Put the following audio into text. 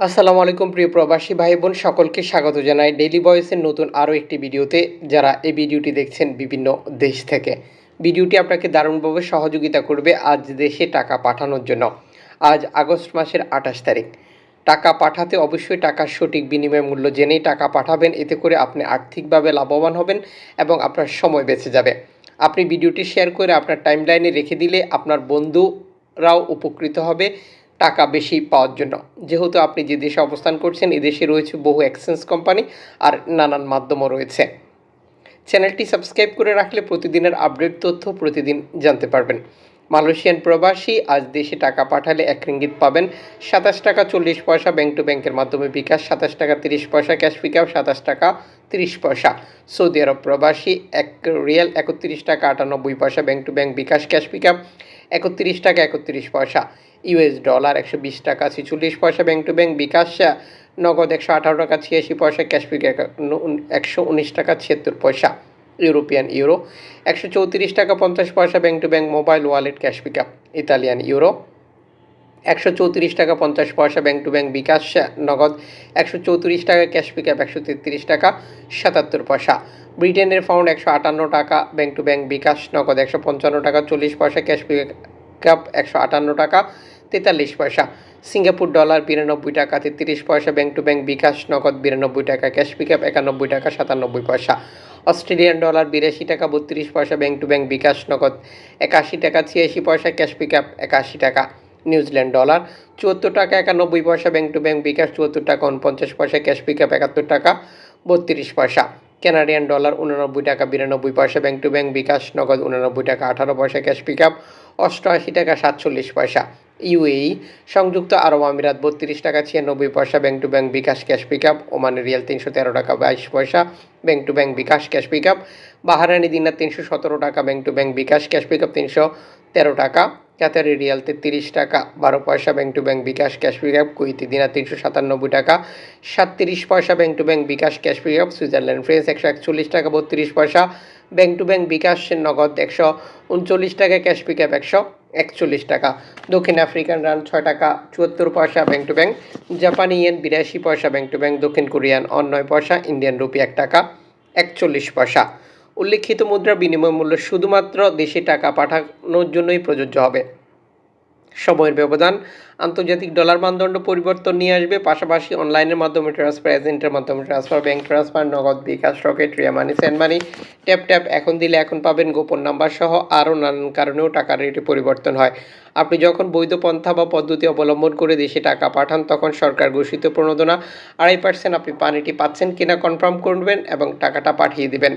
আসসালামু আলাইকুম, প্রিয় প্রবাসী ভাই বোন সকলকে স্বাগত জানাই ডেইলি ভয়েসের নতুন আরও একটি ভিডিওতে। যারা এই ভিডিওটি দেখছেন বিভিন্ন দেশ থেকে, ভিডিওটি আপনাকে দারুণভাবে সহযোগিতা করবে আজ দেশে টাকা পাঠানোর জন্য। আজ আগস্ট মাসের আঠাশ তারিখ। টাকা পাঠাতে অবশ্যই টাকার সঠিক বিনিময় মূল্য জেনেই টাকা পাঠাবেন, এতে করে আপনি আর্থিকভাবে লাভবান হবেন এবং আপনার সময় বেঁচে যাবে। আপনি ভিডিওটি শেয়ার করে আপনার টাইমলাইনে রেখে দিলে আপনার বন্ধুরাও উপকৃত হবে। টাকা বেশি পাওয়ার জন্য। যেহেতু আপনি যে দেশে অবস্থান করছেন এদেশে রয়েছে বহু এক্সচেঞ্জ কোম্পানি আর নানান মাধ্যমও রয়েছে। চ্যানেলটি সাবস্ক্রাইব করে রাখলে প্রতিদিনের আপডেট তথ্য প্রতিদিন জানতে পারবেন। মালয়েশিয়ান প্রবাসী আজ দেশে টাকা পাঠালে এক রিঙ্গিত পাবেন। সাতাশ টাকা চল্লিশ পয়সা ব্যাংক টু ব্যাংকের মাধ্যমে বিকাশ, সাতাশ টাকা তিরিশ পয়সা ক্যাশ পিকআপ সাতাশ টাকা তিরিশ পয়সা। সৌদি আরব প্রবাসী এক রিয়াল একত্রিশ টাকা আটানব্বই পয়সা bank to bank bKash cash pickup একত্রিশ টাকা একত্রিশ পয়সা। ইউএস ডলার একশো বিশ টাকা, ছেচল্লিশ পয়সা ব্যাংক টু ব্যাংক বিকাশ নগদ একশো আঠারো টাকা, ছিয়াশি পয়সা ক্যাশ পিকআপ একশো উনিশ টাকা, ছিয়াত্তর পয়সা ইউরোপিয়ান ইউরো, একশো চৌত্রিশ টাকা, পঞ্চাশ পয়সা bank to bank mobile wallet cash pickup Italian euro, একশো চৌত্রিশ টাকা, পঞ্চাশ পয়সা ব্যাংক টু ব্যাংক বিকাশ নগদ একশো চৌত্রিশ টাকা, ক্যাশ পিকআপ একশো তেত্রিশ টাকা, সাতাত্তর পয়সা। ব্রিটেনের ফাউন্ড একশো আটান্ন টাকা, ব্যাংক টু ব্যাংক বিকাশ, নগদ একশো পঞ্চান্ন টাকা, চল্লিশ পয়সা ক্যাশ পিকআপ একশো আটান্ন টাকা, তেতাল্লিশ পয়সা। সিঙ্গাপুর ডলার বিরানব্বই টাকা, তেত্রিশ পয়সা। ব্যাংক টু ব্যাংক বিকাশ, নগদ বিরানব্বই টাকা, ক্যাশ পিকআপ একানব্বই টাকা, সাতানব্বই পয়সা। অস্ট্রেলিয়ান ডলার বিরাশি টাকা, বত্রিশ পয়সা। ব্যাংক টু ব্যাংক বিকাশ, নগদ একাশি টাকা, ছিয়াশি পয়সা। ক্যাশ পিকআপ একাশি টাকা। নিউজিল্যান্ড ডলার চুয়াত্তর টাকা, একানব্বই পয়সা। ব্যাংক টু ব্যাংক বিকাশ, চুয়াত্তর টাকা, উনপঞ্চাশ পয়সা। ক্যাশ পিকআপ একাত্তর টাকা, বত্রিশ পয়সা। কানাডিয়ান ডলার উননব্বই টাকা, বিরানব্বই পয়সা ব্যাংক টু ব্যাংক বিকাশ, নগদ উননব্বই টাকা, আঠারো পয়সা ক্যাশ পিকআপ অষ্টআশি টাকা, সাতচল্লিশ পয়সা। ইউএই সংযুক্ত আরব আমিরাত, বত্রিশ টাকা, ছিয়ানব্বই পয়সা bank to bank bKash cash pickup ওমানের রিয়াল তিনশো তেরো টাকা, বাইশ পয়সা bank to bank bKash cash pickup Bahraini dinar তিনশো সতেরো টাকা bank to bank bKash cash pick up তিনশো তেরো টাকা। কাতারি রিয়াল তেত্রিশ টাকা, বারো পয়সা bank to bank bKash cash pickup Kuwaiti dinar তিনশো সাতানব্বই টাকা, সাতত্রিশ পয়সা bank to bank bKash cash pickup Switzerland franc একশো একচল্লিশ টাকা, বত্রিশ পয়সা ব্যাংক টু ব্যাংক বিকাশ। নগদ একশো উনচল্লিশ টাকা, ক্যাশ পিকআপ একশো একচল্লিশ টাকা। দক্ষিণ আফ্রিকান রান ছয় টাকা, চুয়াত্তর পয়সা ব্যাংক টু ব্যাংক। জাপানি ইয়েন বিরাশি পয়সা ব্যাংক টু ব্যাংক। দক্ষিণ কোরিয়ান অন পয়সা, ইন্ডিয়ান রুপি এক টাকা, একচল্লিশ পয়সা। উল্লেখিত মুদ্রার বিনিময় মূল্য শুধুমাত্র দেশে টাকা পাঠানোর জন্যই প্রযোজ্য হবে। সময়ের ব্যবধান, আন্তর্জাতিক ডলার মানদণ্ড পরিবর্তন নিয়ে আসবে, পাশাপাশি অনলাইনের মাধ্যমে ট্রান্সফার এজেন্টের মাধ্যমে transfer bank transfer Nagad, bKash Rocket Ria money money tap tap এখন দিলে এখন পাবেন গোপন নাম্বার সহ আরও নানান কারণেও টাকার রেটে পরিবর্তন হয়। আপনি যখন বৈধ পন্থা বা পদ্ধতি অবলম্বন করে দেশে টাকা পাঠান, তখন সরকার ঘোষিত প্রণোদনা, আড়াই পার্সেন্ট আপনি পানিটি পাচ্ছেন কিনা কনফার্ম করবেন এবং টাকাটা পাঠিয়ে দিবেন।